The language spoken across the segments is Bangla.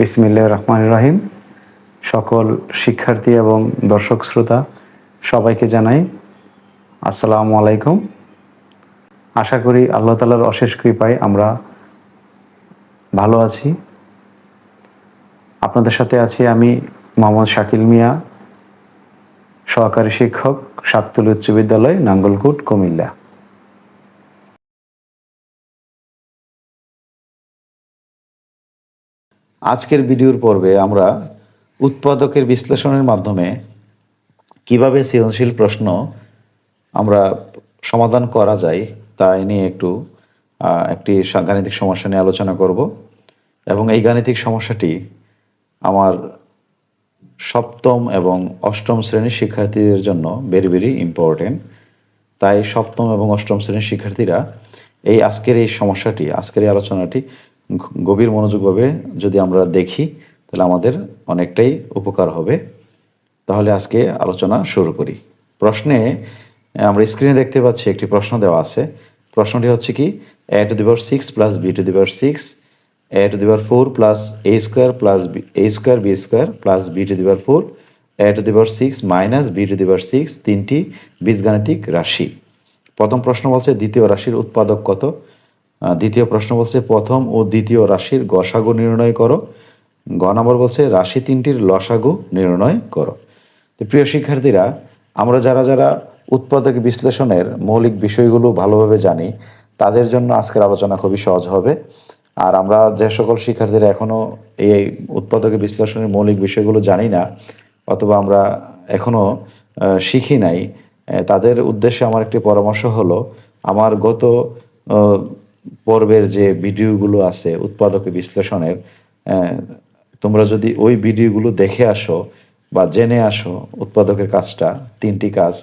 বিসমিল্লাহ রহমান রাহিম। সকল শিক্ষার্থী এবং দর্শক শ্রোতা, সবাইকে জানাই আসসালামু আলাইকুম। আশা করি আল্লাহ তালার অশেষ কৃপায় আমরা ভালো আছি। আপনাদের সাথে আছি আমি মোহাম্মদ শাকিল মিয়া, সহকারী শিক্ষক, সাততুল উচ্চ বিদ্যালয়, নাঙ্গলকুট, কুমিল্লা। আজকের ভিডিওর পর্বে আমরা উৎপাদকের বিশ্লেষণের মাধ্যমে কীভাবে সৃজনশীল প্রশ্ন আমরা সমাধান করা যায় তা নিয়ে একটু একটি গাণিতিক সমস্যা নিয়ে আলোচনা করব। এবং এই গাণিতিক সমস্যাটি আমার সপ্তম এবং অষ্টম শ্রেণির শিক্ষার্থীদের জন্য ভেরি ভেরি ইম্পর্টেন্ট তাই সপ্তম এবং অষ্টম শ্রেণির শিক্ষার্থীরা এই আজকের এই সমস্যাটি, আজকের এই আলোচনাটি গভীর মনোযোগভাবে যদি আমরা দেখি, তাহলে আমাদের অনেকটাই উপকার হবে। তাহলে আজকে আলোচনা শুরু করি। প্রশ্নে আমরা স্ক্রিনে দেখতে পাচ্ছি একটি প্রশ্ন দেওয়া আছে। প্রশ্নটি হচ্ছে কি A to the power six plus B to the power six A to the power four plus A square plus A square B square plus B to the power four A to the power six minus B to the power six তিনটি বীজগাণিতিক রাশি। প্রথম প্রশ্ন বলছে, দ্বিতীয় রাশির উৎপাদক কত? দ্বিতীয় প্রশ্ন বলছে, প্রথম ও দ্বিতীয় রাশির গসাগু নির্ণয় করো। গ নম্বর বলছে, রাশি তিনটির লসাগু নির্ণয় করো। তো প্রিয় শিক্ষার্থীরা, আমরা যারা যারা উৎপাদক বিশ্লেষণের মৌলিক বিষয়গুলো ভালোভাবে জানি, তাদের জন্য আজকের আলোচনা খুবই সহজ হবে। আর আমরা যে সকল শিক্ষার্থীরা এখনও এই উৎপাদক বিশ্লেষণের মৌলিক বিষয়গুলো জানি না, অথবা আমরা এখনও শিখি নাই তাদের উদ্দেশ্যে আমার একটি পরামর্শ হলো, আমার গত পর্বের যে ভিডিওগুলো আছে, উৎপাদক বিশ্লেষণের তোমরা যদি ওই ভিডিওগুলো দেখে আসো বা জেনে আসো উৎপাদকের কাজটা, তিনটি কাজ,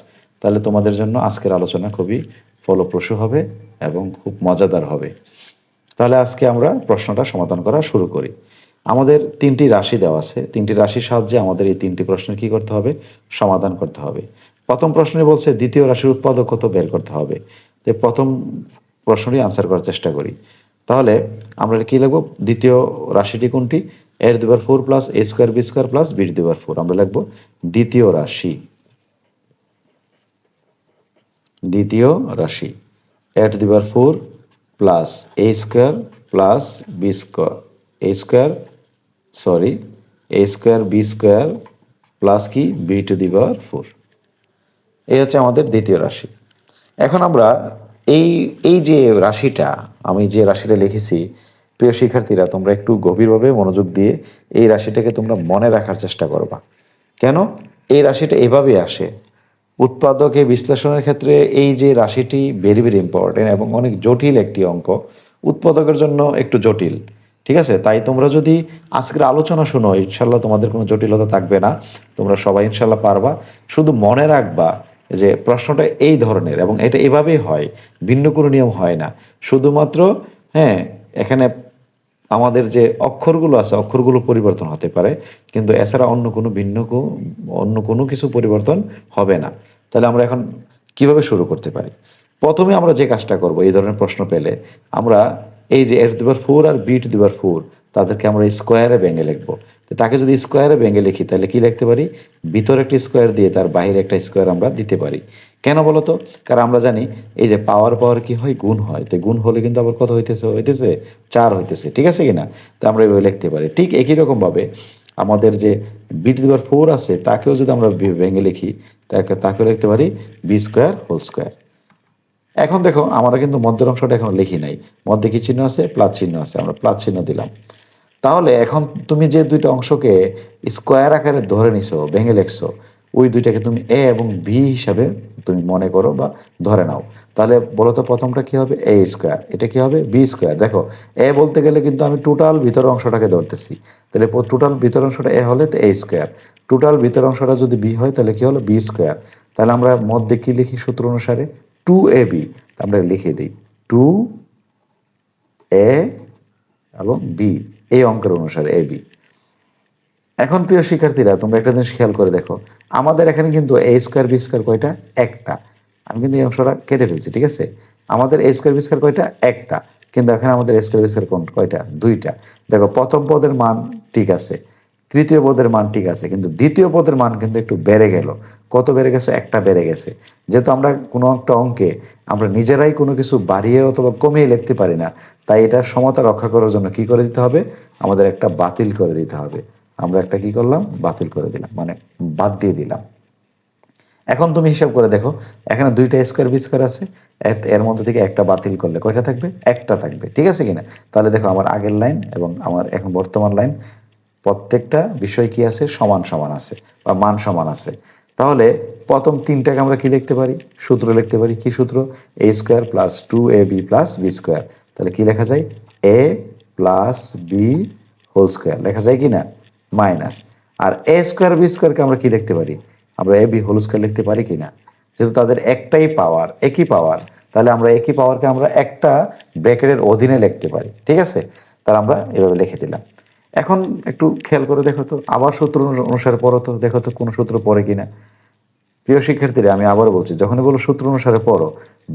তাহলে তোমাদের জন্য আজকের আলোচনা খুবই ফলপ্রসূ হবে এবং খুব মজাদার হবে। তাহলে আজকে আমরা প্রশ্নটা সমাধান করা শুরু করি। আমাদের তিনটি রাশি দেওয়া আছে। তিনটি রাশির সাহায্যে আমাদের এই তিনটি প্রশ্নের কি করতে হবে? সমাধান করতে হবে। প্রথম প্রশ্নে বলছে, দ্বিতীয় রাশির উৎপাদক কত বের করতে হবে? প্রথম প্রশ্নটি আনসার করার চেষ্টা করি। তাহলে আমরা কি লিখব? দ্বিতীয় রাশিটি কোনটি? এর দুবার four plus A square B square plus বির দুবার ফোর আমরা লিখব দ্বিতীয় রাশি। দ্বিতীয় রাশি। A to the power four plus A square plus B square A square sorry A square B square plus কি? B to the power four এই হচ্ছে আমাদের দ্বিতীয় রাশি। এখন আমরা এই এই যে রাশিটা, আমি যে রাশিটা লিখেছি, প্রিয় শিক্ষার্থীরা, তোমরা একটু গভীরভাবে মনোযোগ দিয়ে এই রাশিটাকে তোমরা মনে রাখার চেষ্টা করবা। কেন? এই রাশিটা এভাবে আসে। উৎপাদকে বিশ্লেষণের ক্ষেত্রে এই যে রাশিটি ভেরি ভেরি ইম্পর্টেন্ট এবং অনেক জটিল একটি অঙ্ক, উৎপাদকের জন্য একটু জটিল। ঠিক আছে? তাই তোমরা যদি আজকের আলোচনা শোনো ইনশাল্লাহ তোমাদের কোনো জটিলতা থাকবে না। তোমরা সবাই ইনশাল্লাহ পারবা। শুধু মনে রাখবা যে প্রশ্নটা এই ধরনের এবং এটা এভাবেই হয়, ভিন্ন কোনো নিয়ম হয় না। শুধুমাত্র হ্যাঁ এখানে আমাদের যে অক্ষরগুলো আছে, অক্ষরগুলো পরিবর্তন হতে পারে, কিন্তু এছাড়া অন্য কোনো ভিন্ন অন্য কোনো কিছু পরিবর্তন হবে না। তাহলে আমরা এখন কীভাবে শুরু করতে পারি? প্রথমে আমরা যে কাজটা করব, এই ধরনের প্রশ্ন পেলে, আমরা এই যে এর দুবার ফোর আর বিট দুবার ফোর, তাদেরকে আমরা স্কোয়ারে ভেঙে লিখব। তো তাকে যদি স্কোয়ারে ভেঙে লিখি, তাহলে কি লিখতে পারি? ভিতরে একটা স্কোয়ার দিয়ে তার বাইরে একটা স্কোয়ার আমরা দিতে পারি। কেন বলো তো? কারণ আমরা জানি এই যে পাওয়ার পাওয়ার কি হয়? গুণ হয়। তো গুণ হলে কিন্তু আবার কত হইতেছে? হইতেছে চার হইতেছে। ঠিক আছে কি না তো আমরা এভাবে লিখতে পারি। ঠিক একই রকমভাবে আমাদের যে বিট দিবার ফোর আছে, তাকেও যদি আমরা ভেঙে লিখি, তাকে, তাকেও লিখতে পারি বি স্কোয়ার হোল স্কোয়ার এখন দেখো, আমরা কিন্তু মধ্যের অংশটা এখন লিখি নাই। মধ্যে কি চিহ্ন আছে? প্লাস চিহ্ন আছে। আমরা প্লাস চিহ্ন দিলাম। তাহলে এখন তুমি যে দুইটা অংশকে স্কোয়ার আকারে ধরে নিছো, ভেঙে লেখছো, ওই দুইটাকে তুমি এ এবং বি হিসাবে তুমি মনে করো বা ধরে নাও। তাহলে বলো তো প্রথমটা কি হবে? A square. এটা কি হবে? B square. দেখো এ বলতে গেলে কিন্তু আমি টোটাল ভিতর অংশটাকে ধরতেছি। তাহলে টোটাল ভিতর অংশটা এ হলে তো এ স্কোয়ার। টোটাল ভিতর অংশটা যদি বি হয়, তাহলে কি হলো? B square. তাহলে আমরা মধ্যে কি লিখি সূত্র অনুসারে? টু এ বি আমরা লিখে দিই। টু এ এবং বি এই অঙ্কের অনুসারে এ বি এখন প্রিয় শিক্ষার্থীরা, তোমরা একটা জিনিস খেয়াল করে দেখো। আমাদের এখানে কিন্তু এ স্কোয়ার বি স্কোয়ার কয়টা? একটা। আমি কিন্তু এই অংশটা কেটে ফেলছি, ঠিক আছে? আমাদের এ স্কোয়ার বি স্কোয়ার কয়টা? একটা। কিন্তু এখানে আমাদের এ স্কোয়ার বি স্কোয়ার কোন কয়টা? দুইটা। দেখো, প্রথম পদের মান ঠিক আছে, তৃতীয় পদের মান ঠিক আছে, কিন্তু দ্বিতীয় পদের মান কিন্তু একটু বেড়ে গেল। কত বেড়ে গেছে? একটা বেড়ে গেছে। যেহেতু আমরা কোনো একটা অঙ্কে আমরা নিজেরাই কোনো কিছু বাড়িয়ে অথবা কমিয়ে লিখতে পারি না, তাই এটা সমতা রক্ষা করার জন্য কি করে দিতে হবে? আমাদের একটা বাতিল করে দিতে হবে। আমরা একটা কি করলাম? বাতিল করে দিলাম মানে বাদ দিয়ে দিলাম। এখন তুমি হিসাব করে দেখো, এখানে দুইটা স্কোয়ার বি স্কোয়ার আছে এর মধ্যে থেকে একটা বাতিল করলে কয়টা থাকবে? একটা থাকবে, ঠিক আছে কিনা? তাহলে দেখো আমার আগের লাইন এবং আমার এখন বর্তমান লাইন, প্রত্যেকটা বিষয় কি আছে? সমান সমান আছে বা মান সমান আছে। তাহলে প্রথম তিনটাকে আমরা কি লিখতে পারি? সূত্র লিখতে পারি। কি সূত্র? A square plus two A B plus B square তাহলে কি লেখা যায়? A plus B whole square লেখা যায় কি না? মাইনাস আর এ স্কোয়ার বি স্কোয়ারকে আমরা কি লিখতে পারি? আমরা এ বি হোল স্কোয়ার লিখতে পারি কি না? যেহেতু তাদের একটাই পাওয়ার একই পাওয়ার তাহলে আমরা একই পাওয়ারকে আমরা একটা ব্র্যাকেটের অধীনে লিখতে পারি। ঠিক আছে? তাহলে আমরা এভাবে লিখে দিলাম। এখন একটু খেয়াল করে দেখো তো, আবার সূত্র অনুসারে পড়ো তো, দেখো তো কোনো সূত্র পড়ে কিনা। প্রিয় শিক্ষার্থীরা, আমি আবারও বলছি, যখনই বলো সূত্র অনুসারে পড়ো,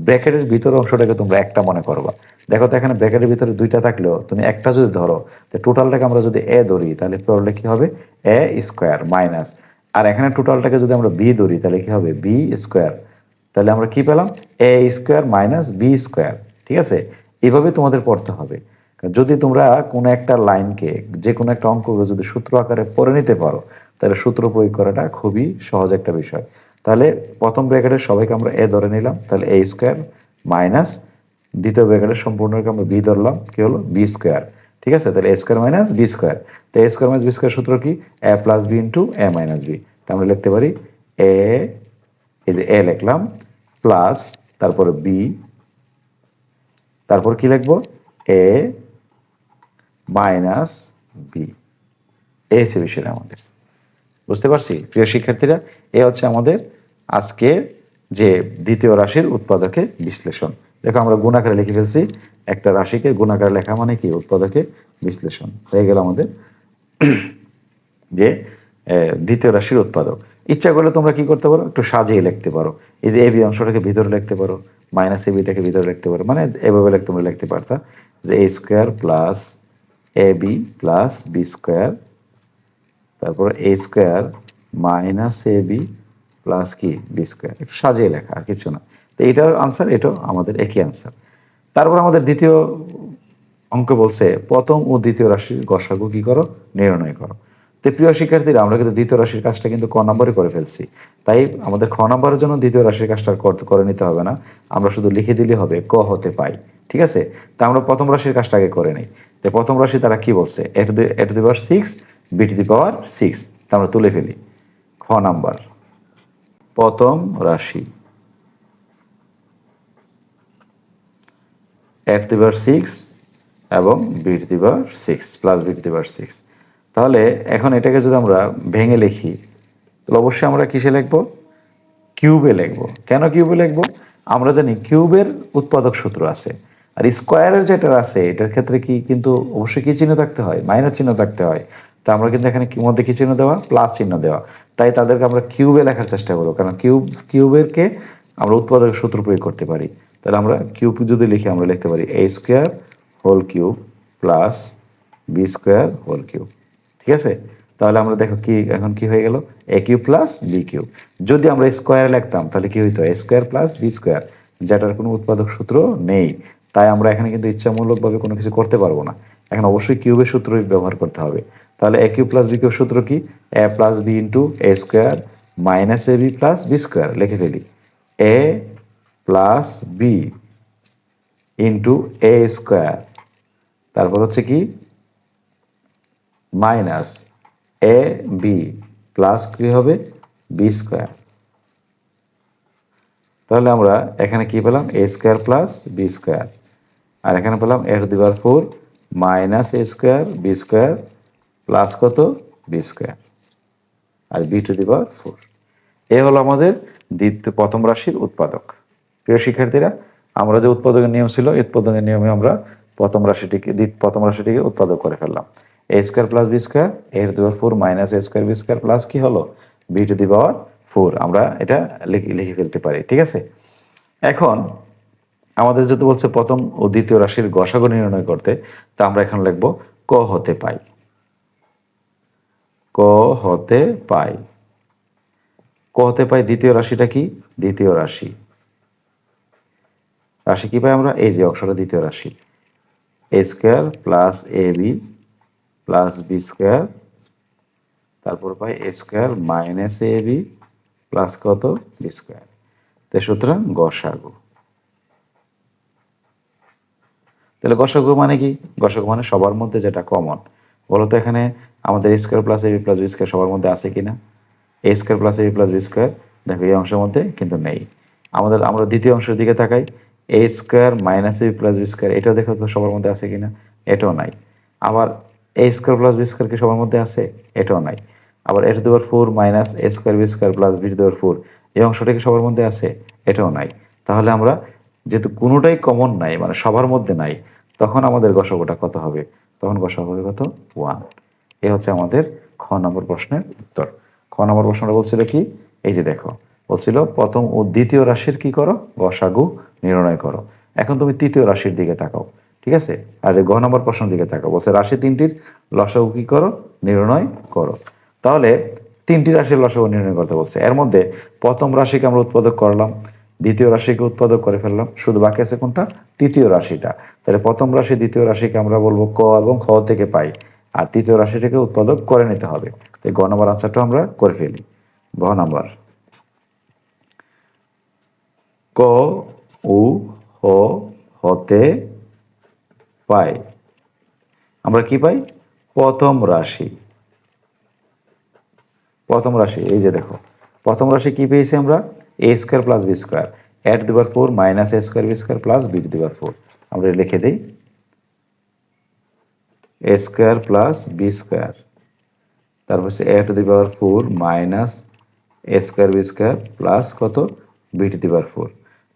ব্র্যাকেটের ভিতর অংশটাকে তোমরা একটা মনে করবা। দেখো তো এখানে ব্র্যাকেটের ভিতরে দুইটা থাকলেও তুমি একটা যদি ধরো, তো টোটালটাকে আমরা যদি এ ধরি, তাহলে পড়লে কি হবে? A square minus. আর এখানে টোটালটাকে যদি আমরা বি ধরি, তাহলে কি হবে? B square. তাহলে আমরা কি পেলাম? A square minus B square, ঠিক আছে? এভাবে তোমাদের পড়তে হবে। যদি তোমরা কোনো একটা লাইনকে যে কোনো একটা অঙ্ককে যদি সূত্র আকারে পড়ে নিতে পারো, তাহলে সূত্র প্রয়োগ করাটা খুবই সহজ একটা বিষয়। তাহলে প্রথম ব্র্যাকেটের সবাইকে আমরা এ ধরে নিলাম, তাহলে এ স্কোয়ার মাইনাস দ্বিতীয় ব্র্যাকেটের সম্পূর্ণকে আমরা বি ধরলাম, কি হলো? বি স্কোয়ার ঠিক আছে? তাহলে A square minus B square তো A square minus B square সূত্র কি? A plus B into A minus B তা আমরা লিখতে পারি এ এই যে এ লিখলাম প্লাস তারপরে বি তারপর কি লিখব? A minus B. এই হচ্ছে বিষয়টা আমাদের। বুঝতে পারছি? প্রিয় শিক্ষার্থীরা, এ হচ্ছে আমাদের আজকে যে দ্বিতীয় রাশির উৎপাদকে বিশ্লেষণ। দেখো, আমরা গুণাকারে লিখে ফেলছি। একটা রাশিকে গুণাকারে লেখা মানে কি? উৎপাদকে বিশ্লেষণ। হয়ে গেল আমাদের যে দ্বিতীয় রাশির উৎপাদক। ইচ্ছা করলে তোমরা কি করতে পারো? একটু সাজিয়ে লিখতে পারো। এই যে এবি অংশটাকে ভিতরে লিখতে পারো, মাইনাস এবিটাকে ভিতরে লিখতে পারো। মানে এভাবে তোমরা লিখতে পারতা যে A square plus A B plus B square, তারপর A square minus A B plus কি? B square. একটু সাজিয়ে লেখা, আর কিছু না। তো এটার আনসার এটাও আমাদের একই আনসার তারপর আমাদের দ্বিতীয় অঙ্ক বলছে, প্রথম ও দ্বিতীয় রাশির গসাগু কি করো? নির্ণয় করো। তো প্রিয় শিক্ষার্থীরা, আমরা কিন্তু দ্বিতীয় রাশির কাজটা কিন্তু ক নম্বরে করে ফেলছি। তাই আমাদের খ নম্বরের জন্য দ্বিতীয় রাশির কাজটা করে নিতে হবে না। আমরা শুধু লিখে দিলে হবে, ক হতে পাই। ঠিক আছে? তা আমরা প্রথম রাশির কাজটা আগে করে নিই। তো প্রথম রাশি তারা কি বলছে? A to the a to the power six b to the power six তা আমরা তুলে ফেলি। খ নাম্বার। প্রথম রাশি। A to the power six এবং b to the power six plus b to the power six তাহলে এখন এটাকে যদি আমরা ভেঙে লিখি, তাহলে অবশ্যই আমরা কিসে লিখব? কিউবে লিখব। কেন কিউবে লিখব? আমরা জানি কিউবের উৎপাদক সূত্র আছে। আর স্কোয়ারের যেটা আছে, এটার ক্ষেত্রে কি কিন্তু অবশ্যই কি চিহ্ন থাকতে হয়? মাইনাস চিহ্ন থাকতে হয়। তা আমরা কিন্তু এখানে মধ্যে কি চিহ্ন দেওয়া? প্লাস চিহ্ন দেওয়া। তাই তাদেরকে আমরা কিউবে লেখার চেষ্টা করব। কারণ কিউব, কিউবেরকে আমরা উৎপাদক সূত্র প্রয়োগ করতে পারি। তাহলে আমরা কিউব যদি লিখি, আমরা লিখতে পারি a square whole cube plus b square whole cube ঠিক আছে? তাহলে আমরা দেখো কি, এখন কি হয়ে গেল? A cube plus b cube যদি আমরা স্কোয়ার লিখতাম, তাহলে কি হইতো? A square plus b square যেটার কোনো উৎপাদক সূত্র নেই। তাই আমরা এখানে কিন্তু ইচ্ছামূলকভাবে কোনো কিছু করতে পারব না। এখন অবশ্যই কিউবের সূত্র ব্যবহার করতে হবে। তাহলে a cube plus b cube সূত্র কি? A plus b into a square minus a b plus b square লিখে ফেলি। A plus b into a square. তারপর হচ্ছে কি? মাইনাস এ বি প্লাস কি হবে? B square. তাহলে আমরা এখানে কি পেলাম? A square plus b square. আর এখানে পেলাম a to the power four minus a square, b square plus কত? B square R b to the power four. এ হলো আমাদের দ্বিতীয়, প্রথম রাশির উৎপাদক। প্রিয় শিক্ষার্থীরা, আমরা যে উৎপাদকের নিয়ম ছিল, এই উৎপাদকের নিয়মে আমরা প্রথম রাশিটিকে প্রথম রাশিটিকে উৎপাদক করে ফেললাম। A square plus b square, a to the power four minus a square b square plus কি হলো? B to the power four. আমরা এটা লিখে ফেলতে পারি, ঠিক আছে? এখন আমাদের যদি বলছে প্রথম ও দ্বিতীয় রাশির গসাগু নির্ণয় করতে, তা আমরা এখন লিখব ক হতে পাই। ক হতে পাই। ক হতে পাই দ্বিতীয় রাশিটা কি? দ্বিতীয় রাশি। রাশি কি পাই আমরা? এই যে অংশটা দ্বিতীয় রাশি। A square plus a b plus b square, তারপর পাই a square minus a b plus কত? B square. তো সুতরাং গসাগু। তাহলে গসাগু মানে কি? গসাগু মানে সবার মধ্যে যেটা কমন বলো তো এখানে আমাদের square plus a b plus b square সবার মধ্যে আছে কিনা? A square plus a b plus b square দেখো এই অংশের মধ্যে কিন্তু নেই। আমাদের, আমরা দ্বিতীয় অংশের দিকে তাকাই a square minus a plus b square এটাও দেখো তো সবার মধ্যে আছে কিনা? এটাও নাই। আবার a square plus b square কি সবার মধ্যে আছে? এটাও নাই। আবার a to the power four minus a square b square plus b the power four এই অংশটা কি সবার মধ্যে আছে? এটাও নাই। তাহলে আমরা যেহেতু কোনোটাই কমন নাই মানে সবার মধ্যে নাই তখন আমাদের গসাগুটা কত হবে? তখন গসাগু হবে কত? ওয়ান। এ হচ্ছে আমাদের খ নম্বর প্রশ্নের উত্তর। খ নম্বর প্রশ্নটা বলছিল কি? এই যে দেখো, বলছিল প্রথম ও দ্বিতীয় রাশির কি করো? গসাগু নির্ণয় করো। এখন তুমি তৃতীয় রাশির দিকে তাকাও, ঠিক আছে? আর গ নম্বর প্রশ্নের দিকে তাকাও। বলছে রাশি তিনটির লসাগু কি করো? নির্ণয় করো। তাহলে তিনটি রাশির লসাগু নির্ণয় করতে বলছে। এর মধ্যে প্রথম রাশিকে আমরা উৎপাদক করলাম দ্বিতীয় রাশিকে উৎপাদক করে ফেললাম। শুধু বাকি আছে কোনটা? তৃতীয় রাশিটা। তাহলে প্রথম রাশি, দ্বিতীয় রাশিকে আমরা বলব ক এবং খ থেকে পাই। আর তৃতীয় রাশিটাকে উৎপাদক করে নিতে হবে। তো গ নম্বর আনসারটা আমরা করে ফেলি। গ নাম্বার। ক, উ, হ, হতে পাই। আমরা কি পাই? প্রথম রাশি। প্রথম রাশি, এই যে দেখো। প্রথম রাশি কি পেয়েছি আমরা? A square plus b square a to the power four minus a square b square plus b the power four আমরা লিখে দিই। A square plus b square তারপর হচ্ছে a to the power four minus a square b square plus কত? B to the power four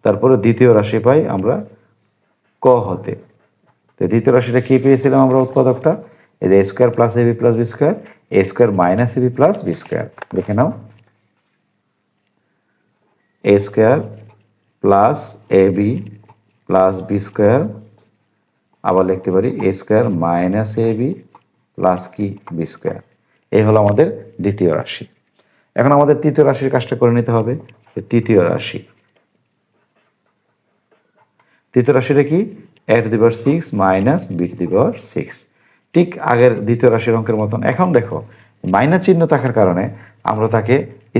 তারপরে দ্বিতীয় রাশি পাই আমরা ক হতে। তো দ্বিতীয় রাশিটা কি পেয়েছিলাম আমরা উৎপাদকটা? এই যে square plus a b plus b square a square minus a b plus b square দেখে নাও। A square plus a b plus b square আবার লিখতে পারি a square minus a b plus কি? বি স্কোয়ার এই হলো আমাদের দ্বিতীয় রাশি। এখন আমাদের তৃতীয় রাশির কাজটা করে নিতে হবে তৃতীয় রাশি। তৃতীয় রাশিটা কি? A to six minus b to six ঠিক আগের দ্বিতীয় রাশির অঙ্কের মতন। এখন দেখো মাইনাস চিহ্ন থাকার কারণে আমরা তাকে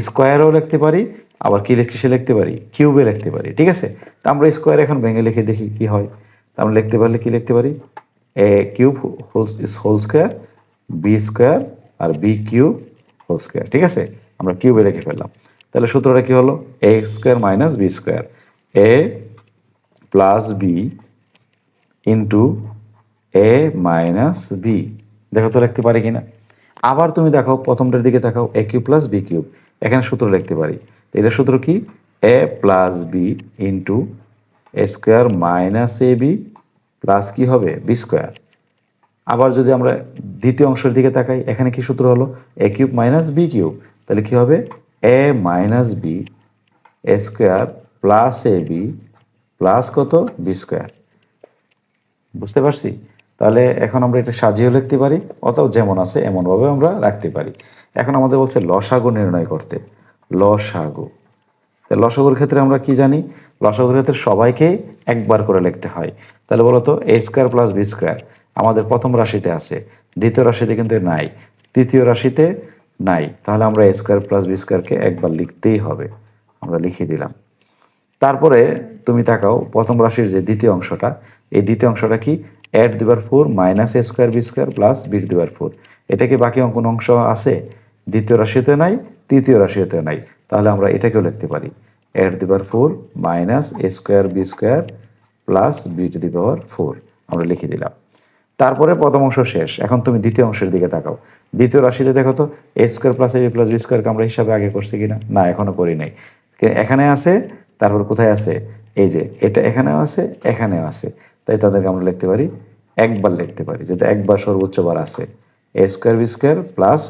স্কোয়ারও লিখতে পারি আবার কি কিসে লিখতে পারি? কিউবে লিখতে পারি, ঠিক আছে? তা আমরা স্কোয়ার এখন ভেঙে লিখে দেখি কি হয়। তা আমরা লিখতে পারলে কি লিখতে পারি? A cube whole square b square R B cube whole square ঠিক আছে? আমরা কিউবে লিখে ফেললাম। তাহলে সূত্রটা কি হলো? A square minus b square a plus b into a minus b দেখো তো লিখতে পারি কিনা? আবার তুমি দেখো প্রথমটার দিকে দেখাও a cube plus b cube এখানে সূত্র লিখতে পারি। তো এটার সূত্র কি? A plus b into a square minus a b plus কি হবে? বি স্কোয়ার আবার যদি আমরা দ্বিতীয় অংশের দিকে তাকাই, এখানে কি সূত্র হলো? A cube minus b cube তাহলে কি হবে? A minus b a square plus a b plus কত? বি স্কোয়ার বুঝতে পারছি? তাহলে এখন আমরা এটা সাজিয়েও লিখতে পারি, অথবা যেমন আছে এমনভাবে আমরা রাখতে পারি। এখন আমাদের বলছে লসাগু নির্ণয় করতে। লসাগু। লসাগুর ক্ষেত্রে আমরা কি জানি? লসাগুর ক্ষেত্রে সবাইকে একবার করে লিখতে হয়। তাহলে বলতো a square plus b square আমাদের প্রথম রাশিতে আছে, দ্বিতীয় রাশিতে কিন্তু নাই, তৃতীয় রাশিতে নাই। তাহলে আমরা এ স্কোয়ার প্লাস বি স্কোয়ারকে একবার লিখতেই হবে। আমরা লিখে দিলাম। তারপরে তুমি তাকাও, প্রথম রাশির যে দ্বিতীয় অংশটা, এই দ্বিতীয় অংশটা কি? A to the power four minus a square b square plus b the power four এটা কি বাকি অঙ্কন অংশ আছে? দ্বিতীয় রাশিতে নাই তৃতীয় রাশিতে নাই, তাহলে আমরা এটাকেও লিখতে পারি। A to the power four minus a square b square plus b to the power four আমরা লিখে দিলাম। তারপরে প্রথম অংশ শেষ। এখন তুমি দ্বিতীয় অংশের দিকে তাকাও। দ্বিতীয় রাশিতে দেখো তো a square plus a plus b স্কোয়ারকে আমরা হিসাবে আগে করছি কিনা? না এখনও করি নাই। এখানে আছে, তারপর কোথায় আছে? এই যে, এটা এখানেও আছে এখানেও আছে। তাই তাদেরকে আমরা লিখতে পারি, একবার লিখতে পারি যেটা একবার সর্বোচ্চ বার আছে। A square b square plus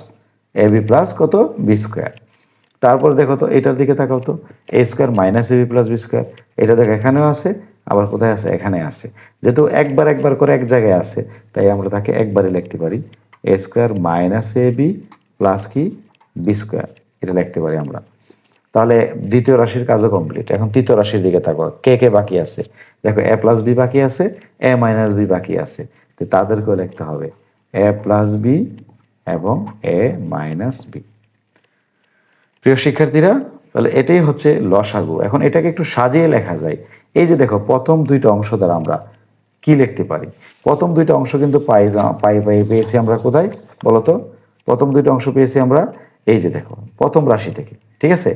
a b plus কত বি স্কোয়ার তারপর দেখো তো, এটার দিকে তাকাও তো a square minus a b plus b square এটা দেখো এখানেও আছে, আবার কোথায় আছে? এখানে আছে। যেহেতু একবার একবার করে এক জায়গায় আছে, তাই আমরা তাকে একবারে লিখতে পারি। A square minus a b plus কি? বি স্কোয়ার এটা লিখতে পারি আমরা। তাহলে দ্বিতীয় রাশির কাজও কমপ্লিট এখন তৃতীয় রাশির দিকে থাকো কে কে বাকি আছে? দেখো এ প্লাস বি বাকি আছে এ মাইনাস বি বাকি আছে। তো তাদেরকেও লিখতে হবে। এ প্লাস বি এবং এ মাইনাস বি প্রিয় শিক্ষার্থীরা, তাহলে এটাই হচ্ছে লসাগু। এখন এটাকে একটু সাজিয়ে লেখা যায়। এই যে দেখো, প্রথম দুইটা অংশ দ্বারা আমরা কি লিখতে পারি? প্রথম দুইটা অংশ কিন্তু পাই পাই পাই পেয়েছি আমরা কোথায়? বলতো? প্রথম দুইটা অংশ পেয়েছি আমরা এই যে দেখো, প্রথম রাশি থেকে, ঠিক আছে?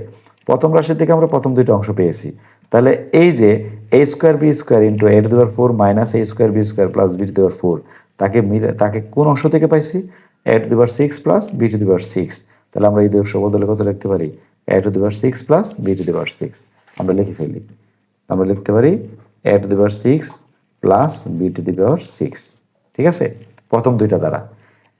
প্রথম রাশি থেকে আমরা প্রথম দুইটা অংশ পেয়েছি। তাহলে এই যে a square b square into a the power four minus a square b square plus b the power four তাকে মিলে, তাকে কোন অংশ থেকে পাইছি? A to the power six plus b to the power six তাহলে আমরা এই দুই অংশ বদলে কত লিখতে পারি? A to the power six plus b to the power six আমরা লিখে ফেলি। আমরা লিখতে পারি a to the power six plus b to the power six ঠিক আছে? প্রথম দুইটা দ্বারা।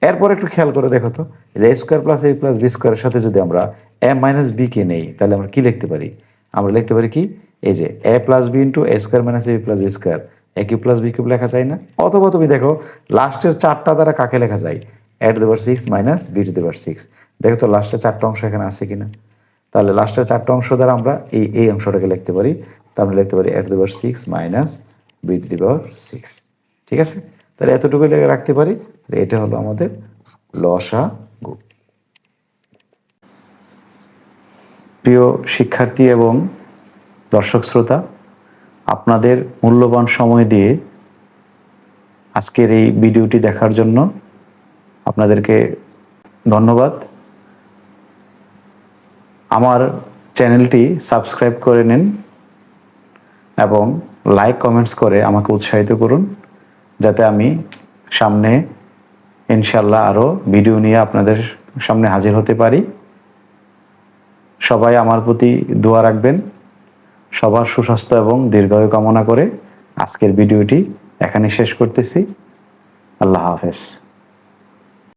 এরপর একটু খেয়াল করে দেখো তো, যে a square plus a plus b স্কোয়ারের সাথে যদি আমরা এ মাইনাস বি কে নেই, তাহলে আমরা কি লিখতে পারি? আমরা লিখতে পারি কি? এই যে a plus b into a square minus a plus b square a cube plus b cube লেখা যায় না? অথবা তুমি দেখো লাস্টের চারটা দ্বারা কাকে লেখা যায়? A to six minus b to the power six দেখো তো লাস্টের চারটা অংশ এখানে আছে কিনা। তাহলে লাস্টের চারটা অংশ দ্বারা আমরা এই এই অংশটাকে লিখতে পারি। তো আমরা লিখতে পারি the power six minus b to the power six ঠিক আছে? তাহলে এতটুকু লেগে রাখতে পারি। এটা হলো আমাদের লসা গু প্রিয় শিক্ষার্থী এবং দর্শক শ্রোতা, আপনাদের মূল্যবান সময় দিয়ে আজকের এই ভিডিওটি দেখার জন্য আপনাদেরকে ধন্যবাদ। আমার চ্যানেলটি সাবস্ক্রাইব করে নিন এবং লাইক, কমেন্টস করে আমাকে উৎসাহিত করুন যাতে আমি সামনে ইনশাল্লাহ আরও ভিডিও নিয়ে আপনাদের সামনে হাজির হতে পারি। সবাই আমার প্রতি দোয়া রাখবেন, সবার সুস্বাস্থ্য এবং দীর্ঘায়ু কামনা করে আজকের ভিডিওটি এখানে শেষ করতেছি। আল্লাহ হাফেজ।